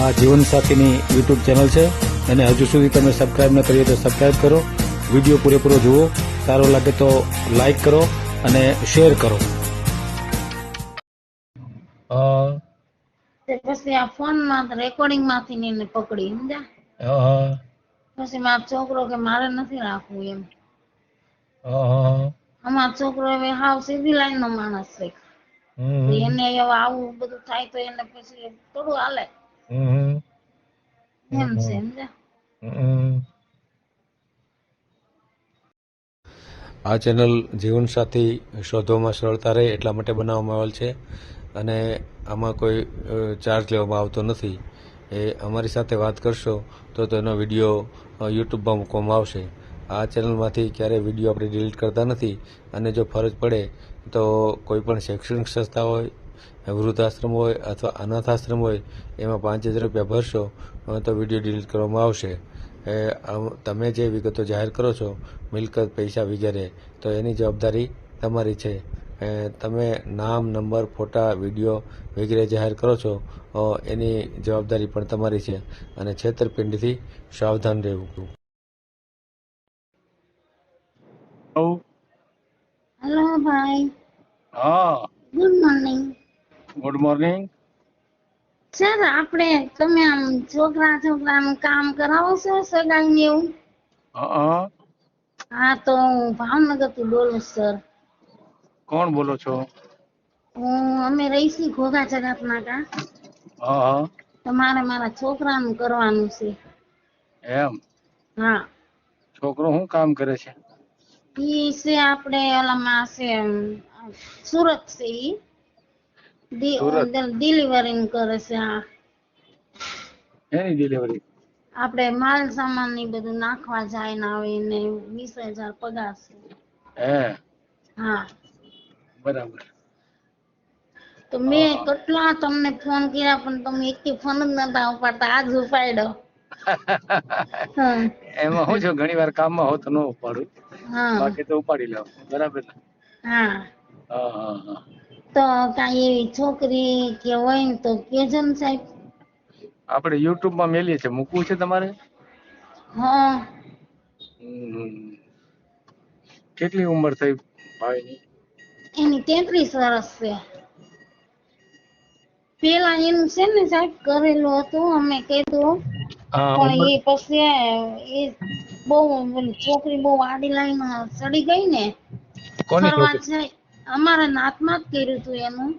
આ જીવનસાથીની YouTube channel છે. અને હજુ સુધી તમે સબસ્ક્રાઈબ ન કરીએ તો સબસ્ક્રાઈબ કરો. વીડિયો પૂરેપૂરો જુઓ. સારો લાગે તો લાઈક કરો અને શેર કરો. પછી આ ફોનમાં રેકોર્ડિંગમાંથી ને પકડી સમજા પછી મારો છોકરો કે મારે નથી રાખવું એમ. અમારો છોકરો હવે હાવ સીધી લાઈન નો માણસ છે. એને હવે આવું બધું થાય તો એને પછી થોડું હાલે. એમ છે સમજ્યા આ ચેનલ જીવનસાથી શોધવામાં સરળતા રહે એટલા માટે બનાવવામાં આવેલ છે અને આમાં કોઈ ચાર્જ લેવામાં આવતો નથી. એ અમારી સાથે વાત કરશો તો તેનો વીડિયો યુટ્યુબમાં મૂકવામાં આવશે. આ ચેનલમાંથી ક્યારેય વીડિયો આપણે ડિલીટ કરતા નથી અને જો ફરજ પડે તો કોઈ પણ શૈક્ષણિક સંસ્થા હોય વૃદ્ધાશ્રમ હોય અથવા અનાથ આશ્રમ હોય એમાં પાંચ હજાર રૂપિયા ભરશો તો વીડિયો ડિલીટ કરવામાં આવશે. એ તમે જે વિગતો જાહેર કરો છો મિલકત પૈસા વગેરે તો એની જવાબદારી તમારી છે. એ તમે નામ નંબર ફોટા વીડિયો વગેરે જાહેર કરો છો એની જવાબદારી પણ તમારી છે અને છેતરપિંડીથી સાવધાન રહેવું. હેલો ભાઈ હા. Good morning good morning sir આપણે તમે આમ છોકરા છોકરાનું કામ કરાવો છો સગાઈ ને એવું હા તો હું ભાવનગરથી બોલું સર. કોણ બોલો છો? હું અમે રહીશી ઘોઘા જગત નાકા કા હા. તમારે મારા છોકરાનું કરવાનું છે. એમ? હા. છોકરો શું કામ કરે છે? ઈ છે આપણે ઓલામાં છે સુરત છે ઈ? ડિલિવરિંગ કરે છે હા એની ડિલિવરી? આપણે માલ સામાનની બધું નાખવા જાય ને આવે ને વીસ હજાર પગાર છે. હે? હા. બરાબર. તો મેં કેટલા તમને ફોન કર્યા પણ તમે એક ફોન જ નતા ઉપાડતા આજ ઉપાડ્યો. એમાં હું છું ઘણી વાર કામમાં હોત ન ઉપાડું. હા. બાકી તો ઉપાડી લઉં બરાબર હા હા હા. તો કાંઈ એવી છોકરી કે હોય ને તો કેજો ને સાહેબ. આપણે YouTube માં મેલીએ છે મૂકવું છે તમારે? હા. હમ. કેટલી ઉંમર થઈ ભાઈની? એની તેત્રીસ વર્ષ છે. પેલા એનું છે ને સાહેબ કરેલું હતું અમે કીધું. હા પણ એ પછી એ બહુ ઓલી છોકરી બહુ આડી લાઈન ચડી ગઈ ને. કોની ફરવા જાય. અમારા નાતમાં જ કર્યું હતું એનું.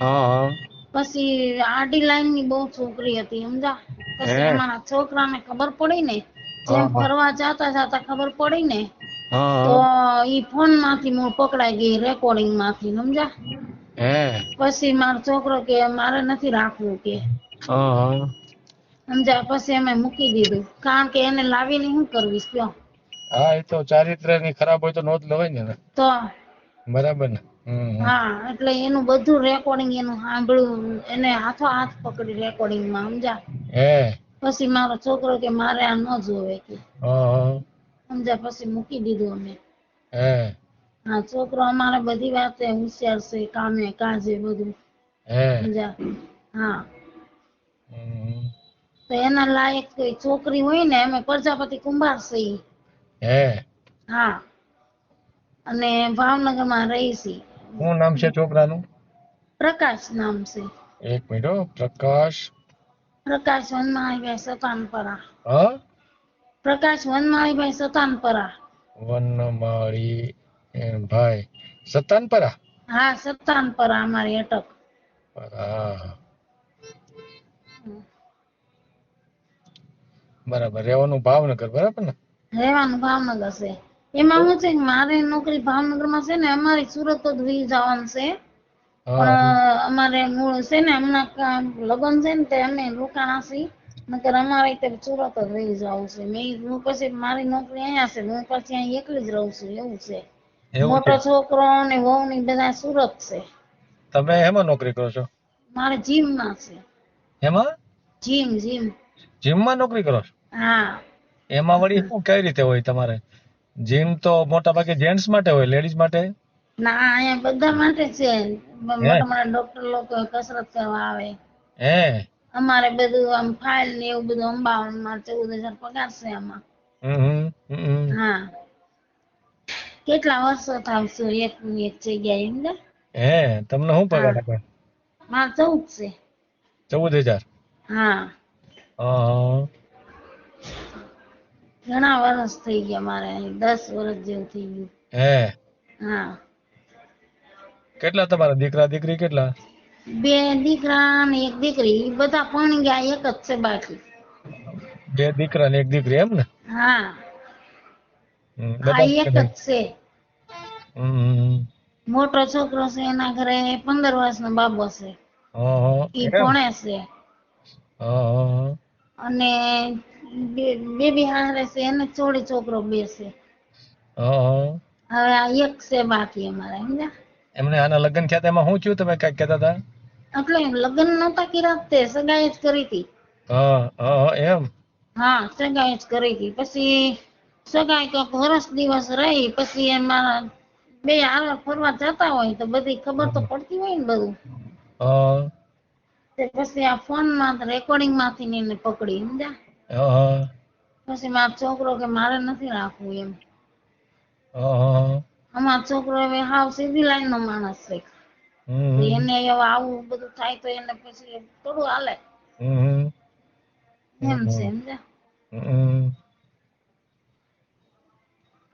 હા. હા પછી આડી લાઈનની બહુ છોકરી હતી સમજા? પછી? અમારા છોકરાને ખબર પડી ને? જેમ ફરવા જાતા જાતા ખબર પડી ને? તો ઈ ફોનમાંથી હું પકડાઈ ગઈ રેકોર્ડિંગમાંથી સમજા? પછી મારો છોકરો કે મારે નથી રાખવું કે. સમજા? પછી અમે મૂકી દીધું. કારણ કે એને લાવીને શું કરવીશ કયો? હા એ તો ચારિત્રની ખરાબ હોય તો નોંધ લવાય ને તો બરાબર ને. હા એટલે એનું બધું રેકોર્ડિંગ એનું સાંભળ્યું એને હાથો હાથ પકડી રેકોર્ડિંગમાં સમજા? હે. પછી મારો છોકરો કે મારે આ ન જોવે કે. સમજા પછી મૂકી દીધું અમે. હે. હા છોકરો અમારે બધી વાતે હોશિયાર છે કામે કાજે બધું. હે. સમજા? હા. તો એના લાયક કોઈ છોકરી હોય ને અમે પ્રજાપતિ કુંભાર છે હે. હા. અને ભાવનગરમાં રહીશી શું નામ છે છોકરાનું પ્રકાશ નામ છે. એક મિનિટ હો પ્રકાશ. પ્રકાશ વનમાળીભાઈ સતાનપરા. હ? પ્રકાશ વનમાળીભાઈ સતાનપરા. વનમાળી એ ભાઈ સતાનપરા? હા સતાનપરા અમારી અટક. બરાબર રહેવાનું ભાવનગર બરાબર ને? રહેવાનું ભાવનગર છે. એમાં હું છે મારે નોકરી ભાવનગરમાં છે ને અમારી સુરત જ વી જવાનું છે. પણ અમારે મૂળ છે ને હમણાં લગ્ન છે ને તે અમે રોકાણા છીએ. નકર અમારે તે સુરત જ રહી જવું છે. મેં હું પછી મારી નોકરી અહીંયા છે હું પછી અહીં એકલી જ રહું છું એવું છે. મોટો છોકરો ને વહુ ની બધા સુરત છે. તમે એમાં નોકરી કરો છો? મારે જીમમાં છે. એમાં જીમ જીમ. જીમમાં નોકરી કરો છો? હા. એમાં વળી શું કઈ રીતે હોય તમારે? જીમ તો મોટા ભાગે જેન્ટ્સ માટે હોય લેડીઝ માટે? ના અહીંયા બધા માટે છે. મોટા મોટા ડોક્ટર લોકો કસરત કરવા આવે. હે? અમારે બધું આમ ફાઇલ ને એવું બધું અંબાવામાં ચૌદ હજાર પગાર છે આમાં. હા. કેટલા વર્ષો થાવશે એક એક જગ્યાએ ને? હે તમને શું પગાર આપે મારે ચૌદ છે. ચૌદ હજાર? હા. હા ઘણા વર્ષ થઈ ગયા મારે દસ વર્ષ જેવું થઈ ગયું. હે? હા. કેટલા તમારા દીકરા દીકરી કેટલા? બે દીકરા ને એક દીકરી. બધા પણ ગયા એક જ છે બાકી. બે દીકરા ને એક દીકરી એમ ને? હા. એક જ છે. મોટો છોકરો છે એના ઘરે પંદર વર્ષનો બાબો છે. એ ભણે છે. અને બેબી હારે છે એને ચોળી છોકરો બે છે. હા, હા. હવે આ એક છે બાકી અમારા સમજા એમને આના લગ્ન થયા એમાં શું થયું તમે કંઈક કહેતા હતા? એટલે લગ્ન નતા કર્યા તે સગાઈ જ કરી હતી. હા એમ? હા સગાઈ જ કરી હતી. પછી સગાઈ કોક વર્ષ દિવસ રહી પછી એમાં બે આગળ ફરવા જતા હોય તો બધી ખબર તો પડતી હોય ને બધું. તે પછી આ ફોનમાં રેકોર્ડિંગમાંથી ને પકડી સમજ્યા? પછી મારો છોકરો કે મારે નથી રાખવું એમ. અમારો છોકરો હવે હાવ સીધી લાઈન નો માણસ છે. એને હવે આવું બધું થાય તો એને પછી થોડું હાલે. એમ છે સમજ્યા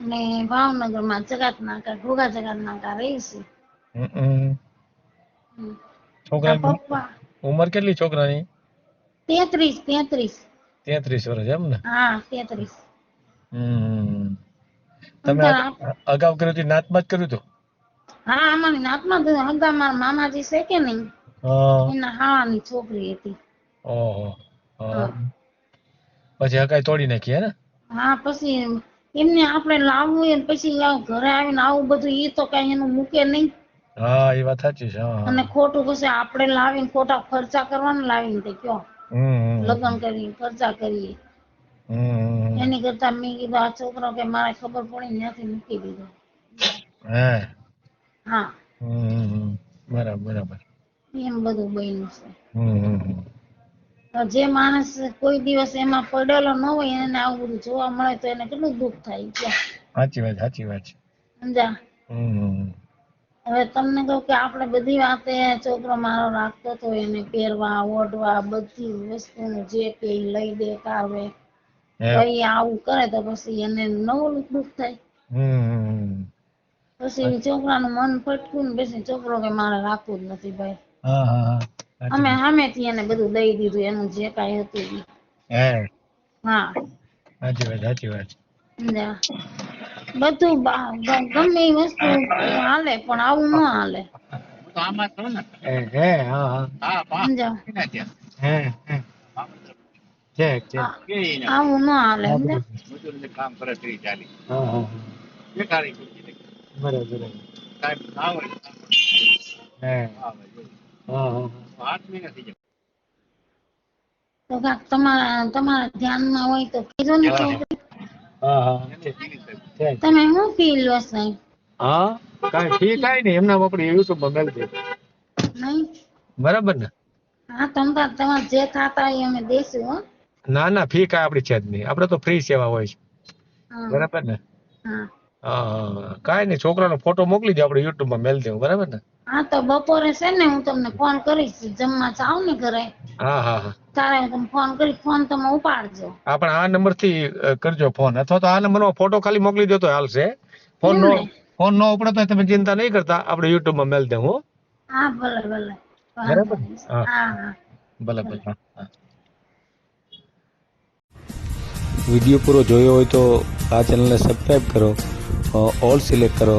અને ભાવનગરમાં જગત નાકા ઘોઘા જગાત નાકા રહી છે. હમ, હમ. હમ. છોકરાની તારા પપ્પા. ઉંમર કેટલી છોકરાની? તેત્રીસ તેત્રીસ. તેત્રીસ વર્ષ એમ ને? હા તેત્રીસ. હમ. તમે અગાઉ કર્યું હતું નાતમાં જ કર્યું હતું? હા અમારી નાતમાં તો અગાઉ મારા મામાજી છે કે નહીં? એના હાવાની છોકરી હતી. ઓહો. પછી હકાઈ તોડી નાખી હે ને? હા પછી એમને આપણે લાવવું એ પછી ઘરે આવીને આવું બધું એ તો કઈ એનું મૂકે નહીં. હા એ વાત સાચી છે અને ખોટું પછી આપણે લાવીને ખોટા ખર્ચા કરવાના લાવીને તે કયો. લગ્ન કરી ખર્ચા કરીએ. એની કરતા મેં કીધું આ છોકરો કે મારે ખબર પડી ત્યાંથી મૂકી દીધો. હા? બરાબર બરાબર. એમ બધું બન્યું છે. જે માણસ કોઈ દિવસ એમાં પડેલો ન હોય એને આવું બધું જોવા મળે તો એને કેટલું દુઃખ થાય સાચી વાત સાચી વાત સમજા હમ. હવે તમને કહું કે આપણે બધી વાતે છોકરો મારો રાખતો હતો એને પહેરવા ઓઢવા બધી વસ્તુનું જે કે લઈ દે કાવે. કઈ આવું કરે તો પછી એને નવું દુઃખ થાય. પછી છોકરાનું મન ફટકું ને પછી છોકરો કે મારે રાખવું જ નથી ભાઈ અમે. સામેથી એને બધું દઈ દીધું એનું જે કાઈ હતું હા સાચી વાત સાચી વાત? બધું ગમે એ વસ્તુ હાલે પણ આવું ન હાલે. હે હે હા હા. સમજ્યા? હે હે. ઠીક ઠીક આવું ન હાલે સમજ્યા? હા હા. બરાબર બરાબર. હે. હા હા તો કાંઈક તમારા તમારા ધ્યાનમાં હોય તો કીધું ને હા હા. તમે શું પી લો સાહેબ? હા કાઈ ફી કાંઈ નહીં. એમના આપણે યુટ્યુબમાં મેળ દે નહીં? બરાબર ને? હા તમ તમારે જે થાતા હોય એ અમે દેશું હો. ના ના ફી કાઈ આપણી છે જ નહીં. આપણે તો ફ્રી સેવા હોય છે. બરાબર ને? હા. કાંઈ નહીં છોકરાનો ફોટો મોકલી દો આપણે યુટ્યુબમાં મેળ દેવું. બરાબર ને? હા તો બપોરે છે ને હું તમને ફોન કરીશ જમવા જાવ ને ઘરે. હા હા હા. તારે હું તમને ફોન કરીશ ફોન તમે ઉપાડજો. આપણે આ નંબરથી કરજો ફોન અથવા તો આ નંબરમાં ફોટો ખાલી મોકલી દો તો હાલશે. ફોન નો ફોન નો ઉપડે તો તમે ચિંતા નહીં કરતા. આપણે યુટ્યુબમાં મેળ દેવું હો. હા ભલે ભલે. બરાબર? હા. હા હા. ભલે ભલે હા હા. વીડિયો પૂરો જોયો હોય તો આ ચેનલને સબસ્ક્રાઈબ કરો ઓલ સિલેક્ટ કરો.